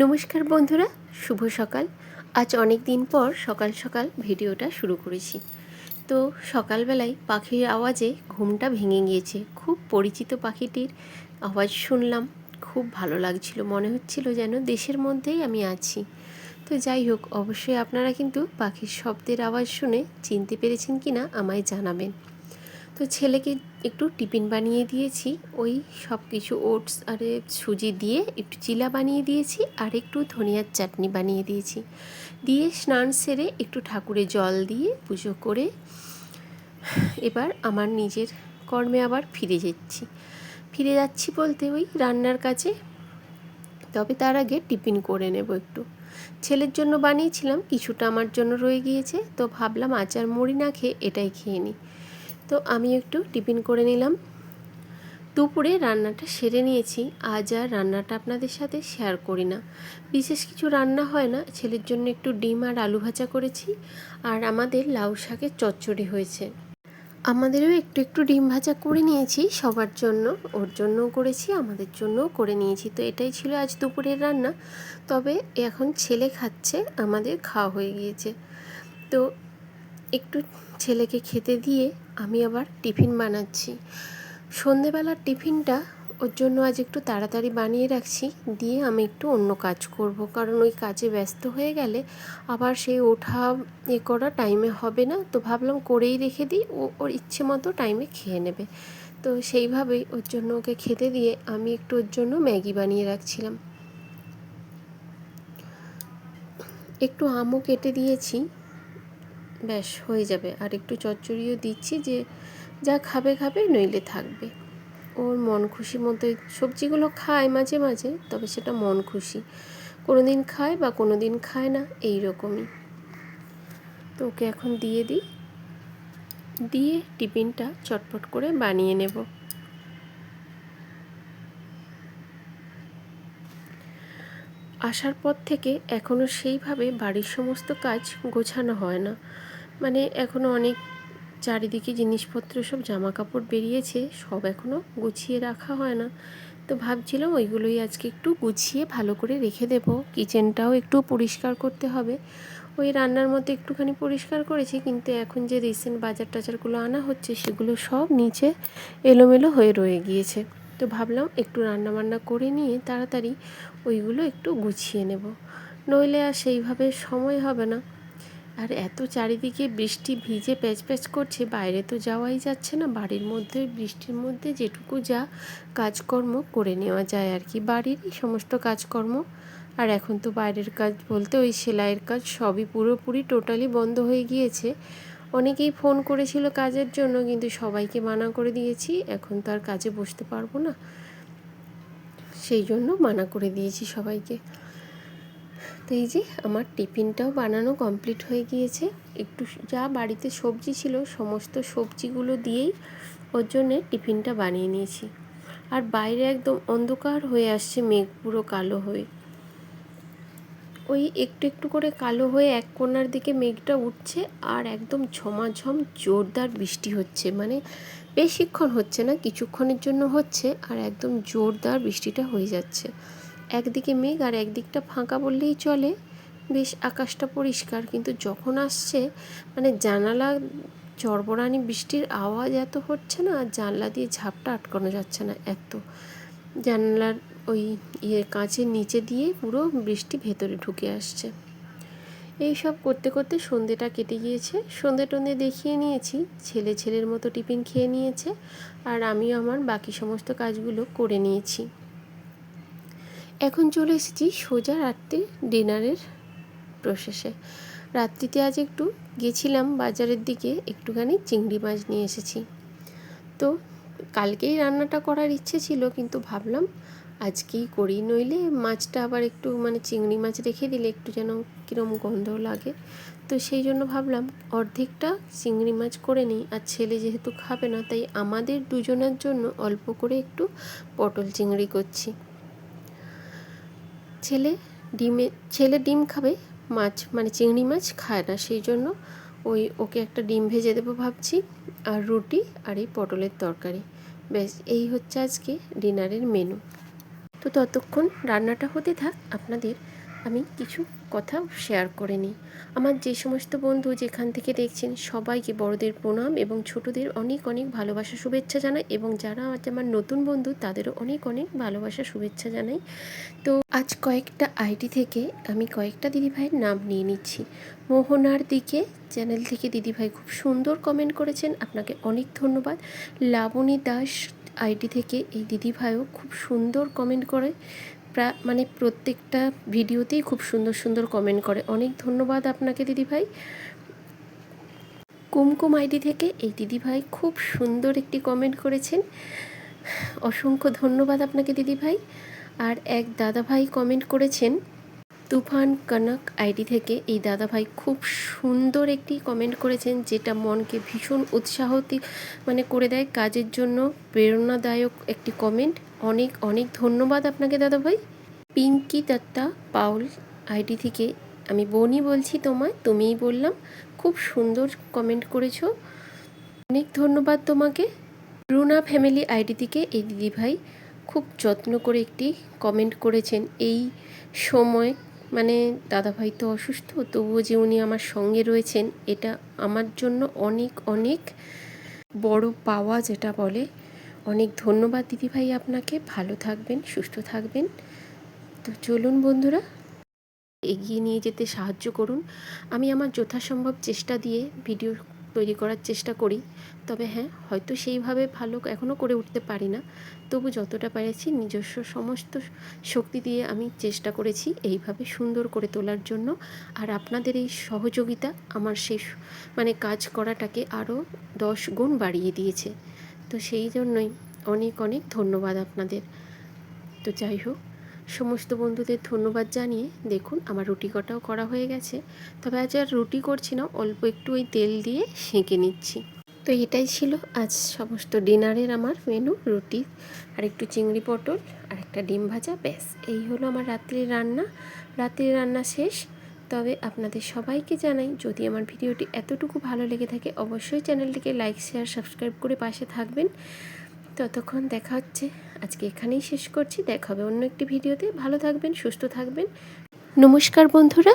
নমস্কার বন্ধুরা, শুভ সকাল। আজ অনেক দিন পর সকাল সকাল ভিডিওটা শুরু করেছি। তো সকালবেলায় পাখির আওয়াজে ঘুমটা ভেঙে গিয়েছে। খুব পরিচিত পাখিটির আওয়াজ শুনলাম, খুব ভালো লাগছিল, মনে হচ্ছিল যেন দেশের মধ্যেই আমি আছি। তো যাই হোক, অবশ্যই আপনারা কিন্তু পাখির শব্দের আওয়াজ শুনে চিনতে পেরেছেন কি না আমায় জানাবেন। তো ছেলেকে একটু টিফিন বানিয়ে দিয়েছি। ওই সব কিছু ওটস আরে সুজি দিয়ে একটু চিলা বানিয়ে দিয়েছি আর একটু ধনিয়ার চাটনি বানিয়ে দিয়েছি। দিয়ে স্নান সেরে একটু ঠাকুরে জল দিয়ে পুজো করে এবার আমার নিজের কর্মে আবার ফিরে যাচ্ছি। ফিরে যাচ্ছি বলতে ওই রান্নার কাছে তবে তার আগে টিফিন করে নেব একটু। ছেলের জন্য বানিয়েছিলাম, কিছুটা আমার জন্য রয়ে গিয়েছে, তো ভাবলাম আচার মুড়ি না খেয়ে এটাই খেয়ে নিই। তো আমি একটু টিফিন করে নিলাম। দুপুরে রান্নাটা সেরে নিয়েছি। আজ আর রান্নাটা আপনাদের সাথে শেয়ার করি না। বিশেষ কিছু রান্না হয় না। ছেলের জন্য একটু ডিম আর আলু ভাজা করেছি। আর আমাদের লাউ শাকের চচ্চড়ি হয়েছে। আমাদেরও একটু একটু ডিম ভাজা করে নিয়েছি সবার জন্য। ওর জন্যও করেছি, আমাদের জন্যও করে নিয়েছি। তো এটাই ছিল আজ দুপুরের রান্না। তবে এখন ছেলে খাচ্ছে, আমাদের খাওয়া হয়ে গিয়েছে। তো একটু ছেলেকে খেতে দিয়ে আমি আবার টিফিন বানাচ্ছি। সন্ধেবেলার টিফিনটা ওর জন্য আজ একটু তাড়াতাড়ি বানিয়ে রাখছি, দিয়ে আমি একটু অন্য কাজ করব। কারণ ওই কাজে ব্যস্ত হয়ে গেলে আবার সেই ওঠা এ করা টাইমে হবে না। তো ভাবলাম করেই রেখে দিই, ও, ওর ইচ্ছে মতো টাইমে খেয়ে নেবে। তো সেইভাবেই ওর জন্য ওকে খেতে দিয়ে আমি একটু ওর জন্য ম্যাগি বানিয়ে রাখছিলাম। একটু আমও কেটে দিয়েছি। ব্যাস, হয়ে যাবে। আর একটু চচ্চড়িও দিচ্ছি যে যা খাবে খাবে নইলে থাকবে। ওর মন খুশি মতো সবজিগুলো খায় মাঝে মাঝে, তবে সেটা মন খুশি। কোনো দিন খায় বা কোনো দিন খায় না এই রকমই তো ওকে এখন দিয়ে দিই। দিয়ে টিফিনটা চটপট করে বানিয়ে নেব। আসার পর থেকে এখনও সেইভাবে বাড়ির সমস্ত কাজ গোছানো হয় না। মানে এখনও অনেক চারিদিকে জিনিসপত্র, সব জামা কাপড় বেরিয়েছে, সব এখনও গুছিয়ে রাখা হয় না। তো ভাবছিলাম ওইগুলোই আজকে একটু গুছিয়ে ভালো করে রেখে দেব। কিচেনটাও একটু পরিষ্কার করতে হবে। ওই রান্নার মধ্যে একটুখানি পরিষ্কার করেছি, কিন্তু এখন যে রিসেন্ট বাজার টাজারগুলো আনা হচ্ছে, সেগুলো সব নিচে এলোমেলো হয়ে রয়ে গিয়েছে। তো ভাবলাম একটু রান্না বান্না করে নিয়ে তাড়াতাড়ি ওইগুলো একটু গুছিয়ে নেব। নইলে আর সেইভাবে সময় হবে না। আর এত চারিদিকে বৃষ্টি ভিজে প্যাচ প্যাচ করছে, বাইরে তো যাওয়াই যাচ্ছে না। বাড়ির মধ্যে, বৃষ্টির মধ্যে যেটুকু যা কাজকর্ম করে নেওয়া যায় আর কি। বাড়িরই সমস্ত কাজকর্ম। আর এখন তো বাইরের কাজ বলতে ওই সেলাইয়ের কাজ সবই পুরোপুরি, টোটালি বন্ধ হয়ে গিয়েছে। অনেকেই ফোন করেছিল কাজের জন্য, কিন্তু সবাইকে মানা করে দিয়েছি। এখন তো আর কাজে বসতে পারব না। সেই জন্য মানা করে দিয়েছি সবাইকে। তো এই যে আমার টিফিনটাও বানানো কমপ্লিট হয়ে গিয়েছে। একটু যা বাড়িতে সবজি ছিল, সমস্ত সবজিগুলো দিয়েই ওর জন্যে টিফিনটা বানিয়ে নিয়েছি। আর বাইরে একদম অন্ধকার হয়ে আসছে মেঘ পুরো কালো হয়ে। ওই একটু একটু করে কালো হয়ে এক কোনার দিকে মেঘটা উঠছে আর একদম ঝমাঝম জোরদার বৃষ্টি হচ্ছে। মানে বেশিক্ষণ হচ্ছে না, কিছুক্ষণের জন্য হচ্ছে আর একদম জোরদার বৃষ্টিটা হয়ে যাচ্ছে। একদিকে মেঘ আর একদিকটা ফাঁকা বললেই চলে। বেশ আকাশটা পরিষ্কার, কিন্তু যখন আসছে মানে জানালা, চরবরানি, বৃষ্টির আওয়াজ এত হচ্ছে না, আর জানলা দিয়ে ঝাপটা আটকানো যাচ্ছে না এত। জানলার ওই ইয়ে কাঁচের নিচে দিয়ে পুরো বৃষ্টি ভেতরে ঢুকে আসছে। এই সব করতে করতে সন্ধেটা কেটে গিয়েছে। সন্ধে টন্ধে দেখিয়ে নিয়েছি। ছেলে ছেলের মতো টিফিন খেয়ে নিয়েছে। আর আমিও আমার বাকি সমস্ত কাজগুলো করে নিয়েছি। এখন চলে এসেছি সোজা রাত্রি ডিনারের প্রসেসে। রাত্রিতে আজ একটু গেছিলাম বাজারের দিকে, একটুখানি চিংড়ি মাছ নিয়ে এসেছি। তো কালকেই রান্নাটা করার ইচ্ছে ছিল, কিন্তু ভাবলাম আজকেই করি, নইলে মাছটা আবার একটু মানে চিংড়ি মাছ রেখে দিলে একটু যেন কীরম গন্ধ লাগে। তো সেই জন্য ভাবলাম অর্ধেকটা চিংড়ি মাছ করে নিই, আর ছেলে যেহেতু খাবে না, তাই আমাদের দুজনের জন্য অল্প করে একটু পটল চিংড়ি করছি। ছেলে ডিমে, ছেলে ডিম খাবে, মাছ মানে চিংড়ি মাছ খায় না, সেই জন্য ওই ওকে একটা ডিম ভেজে দেবো ভাবছি, আর রুটি, আর এই পটলের তরকারি। ব্যাস, এই হচ্ছে আজকে ডিনারের মেনু। তো ততক্ষণ রান্নাটা হতে থাক, আপনাদের আমি কিছু কথা শেয়ার করে নিই। আমার যে সমস্ত বন্ধু যেখান থেকে দেখছেন, সবাইকে বড়দের প্রণাম এবং ছোটদের অনেক অনেক ভালোবাসা, শুভেচ্ছা জানাই এবং যারা আজ আমার নতুন বন্ধু, তাদেরও অনেক অনেক ভালোবাসা, শুভেচ্ছা জানাই। তো আজ কয়েকটা আইডি থেকে আমি কয়েকটা দিদিভাইয়ের নাম নিয়ে নিচ্ছি। মোহনার দিকে চ্যানেল থেকে দিদিভাই খুব সুন্দর কমেন্ট করেছেন। আপনাকে অনেক ধন্যবাদ। লাবণী দাস আইডি থেকে এই দিদিভাইও খুব সুন্দর কমেন্ট করে প্রা- মানে প্রত্যেকটা ভিডিওতেই খুব সুন্দর সুন্দর কমেন্ট করে। অনেক ধন্যবাদ আপনাকে, দিদিভাই। কুমকুম আইডি থেকে এই দিদিভাই খুব সুন্দর একটি কমেন্ট করেছেন। অসংখ্য ধন্যবাদ আপনাকে, দিদিভাই। আর এক দাদাভাই কমেন্ট করেছেন তুফান কনক আইডি থেকে এই দাদাভাই খুব সুন্দর একটি কমেন্ট করেছেন, যেটা মনকে ভীষণ উৎসাহ মানে করে দেয়, কাজের জন্য প্রেরণাদায়ক একটি কমেন্ট অনেক অনেক ধন্যবাদ আপনাকে দাদাভাই। পিঙ্কি দত্তা পাউল আইডি থেকে আমি বোনই বলছি তোমায়, তুমিই বললাম, খুব সুন্দর কমেন্ট করেছ। অনেক ধন্যবাদ তোমাকে। রুনা ফ্যামিলি আইডি থেকে এই দিদিভাই খুব যত্ন করে একটি কমেন্ট করেছেন। এই সময় মানে দাদাভাই তো অসুস্থ, তবুও যে উনি আমার সঙ্গে রয়েছেন, এটা আমার জন্য অনেক অনেক বড় পাওয়া যেটা বলে। অনেক ধন্যবাদ দিদিভাই আপনাকে। ভালো থাকবেন, সুস্থ থাকবেন। তো চলুন বন্ধুরা, এগিয়ে নিয়ে যেতে সাহায্য করুন। আমি আমার যথাসম্ভব চেষ্টা দিয়ে ভিডিও তৈরি করার চেষ্টা করি। তবে হ্যাঁ হয়তো সেইভাবে ভালো এখনও করে উঠতে পারি না। তবু যতটা পেরেছি নিজস্ব সমস্ত শক্তি দিয়ে আমি চেষ্টা করেছি এইভাবে সুন্দর করে তোলার জন্য। আর আপনাদের এই সহযোগিতা আমার সেই মানে কাজ করাটাকে আরও দশ গুণ বাড়িয়ে দিয়েছে। তো সেই জন্যই অনেক অনেক ধন্যবাদ আপনাদের। তো যাই হোক। সমস্ত বন্ধুদের ধন্যবাদ জানিয়ে দেখুন আমার রুটি কটাও করা হয়ে গেছে। তবে আজ আর রুটি করছি না, অল্প একটু ওই তেল দিয়ে সেঁকে নিচ্ছি। তো এটাই ছিল আজ সমস্ত ডিনারের আমার মেনু, রুটি, আর একটু চিংড়ি পটল, আর একটা ডিম ভাজা, ব্যাস। এই হলো আমার রাত্রির রান্না। রাত্রির রান্না শেষ। তবে আপনাদের সবাইকে জানাই, যদি আমার ভিডিওটি এতটুকু ভালো লেগে থাকে, অবশ্যই চ্যানেলটিকে লাইক, শেয়ার, সাবস্ক্রাইব করে পাশে থাকবেন। ততক্ষণ দেখা হচ্ছে। আজকে এখানেই শেষ করছি। দেখা হবে অন্য একটি ভিডিওতে। ভালো থাকবেন, সুস্থ থাকবেন। নমস্কার বন্ধুরা।